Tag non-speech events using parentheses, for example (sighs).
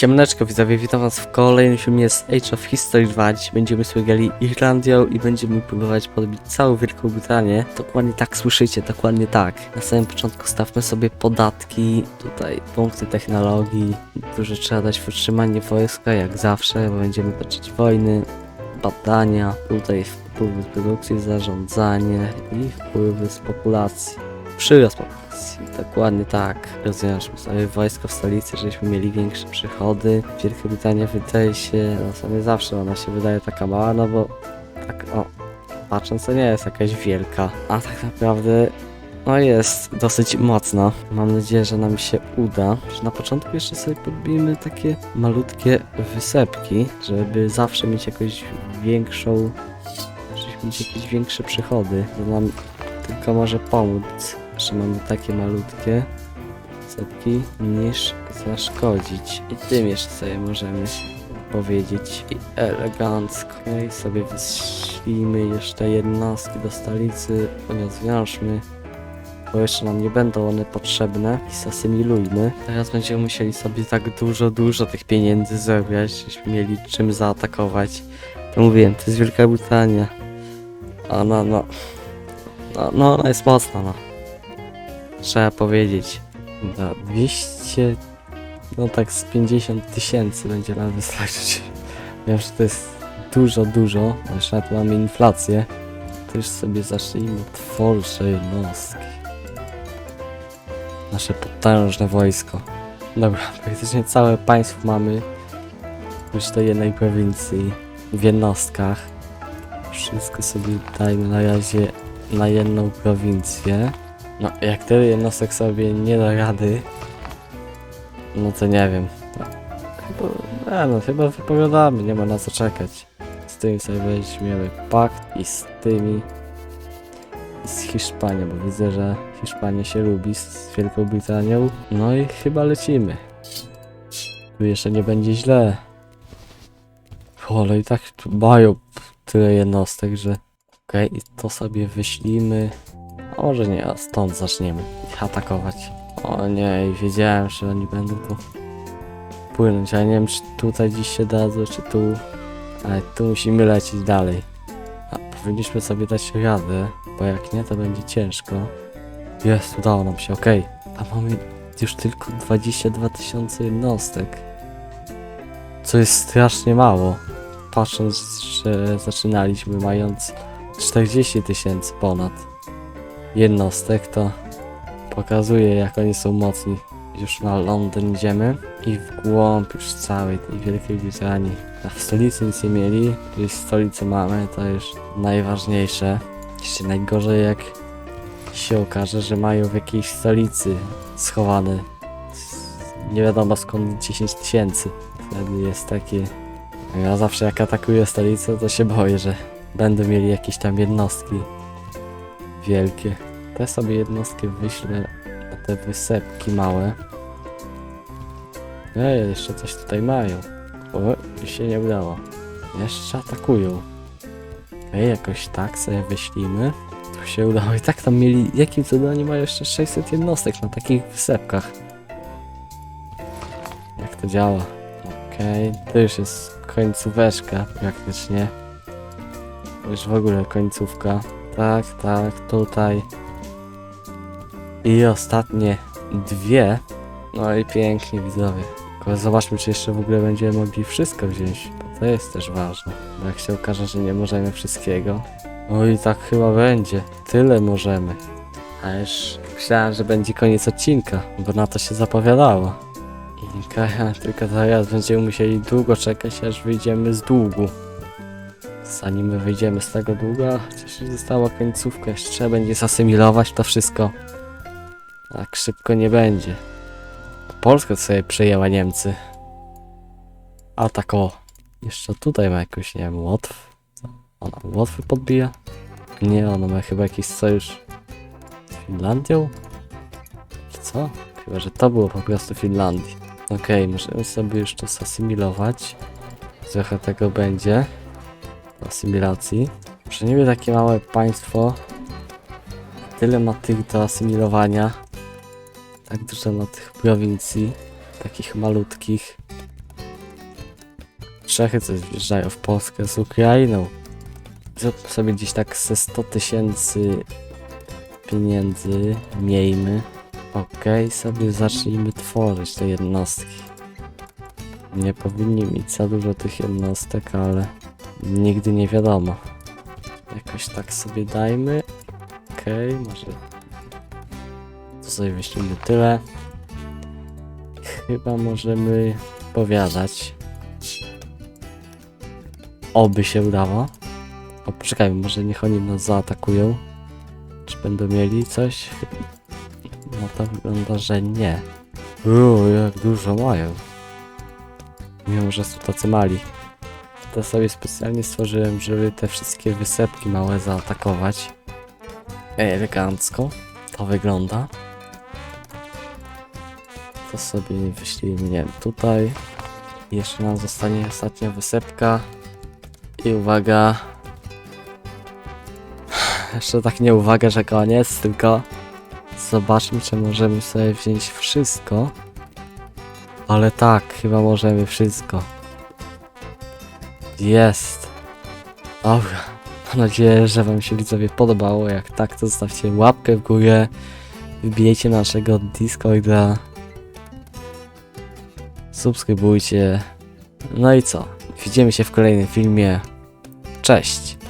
Siemaneczko widzowie, witam was w kolejnym filmie z Age of History 2. Dziś będziemy słygali Irlandią i będziemy próbować podbić całą Wielką Brytanię. Dokładnie tak słyszycie, dokładnie tak. Na samym początku stawmy sobie podatki, tutaj punkty technologii. Dużo trzeba dać w utrzymanie wojska, jak zawsze, bo będziemy toczyć wojny, badania, tutaj wpływy z produkcji, zarządzanie i wpływy z populacji. Przyrost populacji, dokładnie tak. Rozwiążmy sobie wojsko w stolicy, żebyśmy mieli większe przychody. Wielka Brytania wydaje się, no sobie zawsze ona się wydaje taka mała, no bo tak o, patrząc to nie jest jakaś wielka, a tak naprawdę no jest dosyć mocno. Mam nadzieję, że nam się uda. Na początku jeszcze sobie podbijmy takie malutkie wysepki, żeby zawsze mieć jakąś większą, żeby mieć jakieś większe przychody. To nam tylko może pomóc, że mamy takie malutkie setki, niż zaszkodzić. I tym jeszcze sobie możemy powiedzieć i elegancko. No i sobie wyślijmy jeszcze jednostki do stolicy, rozwiążmy, bo jeszcze nam nie będą one potrzebne i zasymilujmy. Teraz będziemy musieli sobie tak dużo, dużo tych pieniędzy zebrać, żebyśmy mieli czym zaatakować. To mówiłem, to jest Wielka Brytania. Ona, no, no, no ona jest mocna, no. Trzeba powiedzieć. Da 200, no tak z 50 tysięcy będzie nam wystarczyć. (laughs) Wiem, że to jest dużo, dużo, jeszcze nawet mamy inflację. To już sobie zacznijmy tworzyć jednostki. Nasze potężne wojsko. Dobra, (laughs) praktycznie całe państwo mamy już do jednej prowincji w jednostkach. Wszystko sobie dajmy na razie na jedną prowincję. No, jak tyle jednostek sobie nie da rady, no to nie wiem. Chyba, no, chyba wypowiadamy, nie ma na co czekać. Z tymi sobie weźmiemy pakt i z tymi i z Hiszpanią, bo widzę, że Hiszpania się lubi z Wielką Brytanią. No i chyba lecimy. Tu jeszcze nie będzie źle. Ale i tak mają tyle jednostek, że Okej, i to sobie wyślimy. A może nie, a stąd zaczniemy ich atakować. O nie, wiedziałem, że oni będą tu płynąć. Ja nie wiem, czy tutaj dziś się dadzą, czy tu. Ale tu musimy lecieć dalej. A powinniśmy sobie dać radę, bo jak nie, to będzie ciężko. Jest, udało nam się, okej. Tam mamy już tylko 22 tysiące jednostek. Co jest strasznie mało. Patrząc, że zaczynaliśmy mając 40 tysięcy ponad jednostek, to pokazuje jak oni są mocni. Już na Londyn idziemy i w głąb już całej tej Wielkiej Brytanii. A w stolicy nic nie mieli, gdzieś stolicę mamy, to już najważniejsze. Jeszcze najgorzej jak się okaże, że mają w jakiejś stolicy schowane nie wiadomo skąd 10 tysięcy. Wtedy jest takie... Ja zawsze jak atakuję stolicę, to się boję, że będą mieli jakieś tam jednostki wielkie. Te sobie jednostki wyślę na te wysepki małe. Ej, jeszcze coś tutaj mają. O, się nie udało. Jeszcze atakują. Ej, jakoś tak sobie wyślimy. Tu się udało. I tak tam mieli... Jakim cudem oni mają jeszcze 600 jednostek na takich wysepkach? Jak to działa? Okej, to już jest końcóweczka praktycznie. Już w ogóle końcówka. Tak, tak, tutaj. I ostatnie dwie. No i pięknie widzowie. Tylko zobaczmy, czy jeszcze w ogóle będziemy mogli wszystko wziąć. Bo to jest też ważne. Bo jak się okaże, że nie możemy wszystkiego. No i tak chyba będzie. Tyle możemy. A już myślałem, że będzie koniec odcinka, bo na to się zapowiadało. Okej, tylko teraz będziemy musieli długo czekać, aż wyjdziemy z długu. Zanim my wyjdziemy z tego długa, chociaż już została końcówka, jeszcze trzeba będzie zasymilować to wszystko. Tak szybko nie będzie. Polska sobie przejęła Niemcy. A tak o. Jeszcze tutaj ma jakoś, nie wiem, Łotw. Ona Łotwy podbija? Nie, ona ma chyba jakiś sojusz z Finlandią? Czy co? Chyba, że to było po prostu Finlandii. Okej, możemy sobie już to zasymilować. Trochę tego będzie. Asymilacji. Że niby takie małe państwo. Tyle ma tych do asymilowania. Tak dużo ma tych prowincji. Takich malutkich. Czechy coś wjeżdżają w Polskę z Ukrainą. Zróbmy sobie gdzieś tak ze 100 tysięcy pieniędzy, miejmy. Okej, sobie zacznijmy tworzyć te jednostki. Nie powinni mieć za dużo tych jednostek, ale nigdy nie wiadomo. Jakoś tak sobie dajmy. Okej, może to sobie wyślimy tyle. Chyba możemy powiadać. Oby się udało. O, poczekajmy, może niech oni nas zaatakują. Czy będą mieli coś? No to wygląda, że nie. Uuu, jak dużo mają. Mimo, że są tacy mali. To sobie specjalnie stworzyłem, żeby te wszystkie wysepki małe zaatakować. Elegancko. To wygląda. To sobie wyślijmy, nie wiem, tutaj. Jeszcze nam zostanie ostatnia wysepka. I uwaga. (sighs) Jeszcze tak nie uwaga, że koniec, tylko zobaczmy, czy możemy sobie wziąć wszystko. Ale tak, chyba możemy wszystko. Jest. Dobra. Mam nadzieję, że Wam się widzowie podobało. Jak tak, to zostawcie łapkę w górę. Wbijecie naszego Discorda. Subskrybujcie. No i co? Widzimy się w kolejnym filmie. Cześć!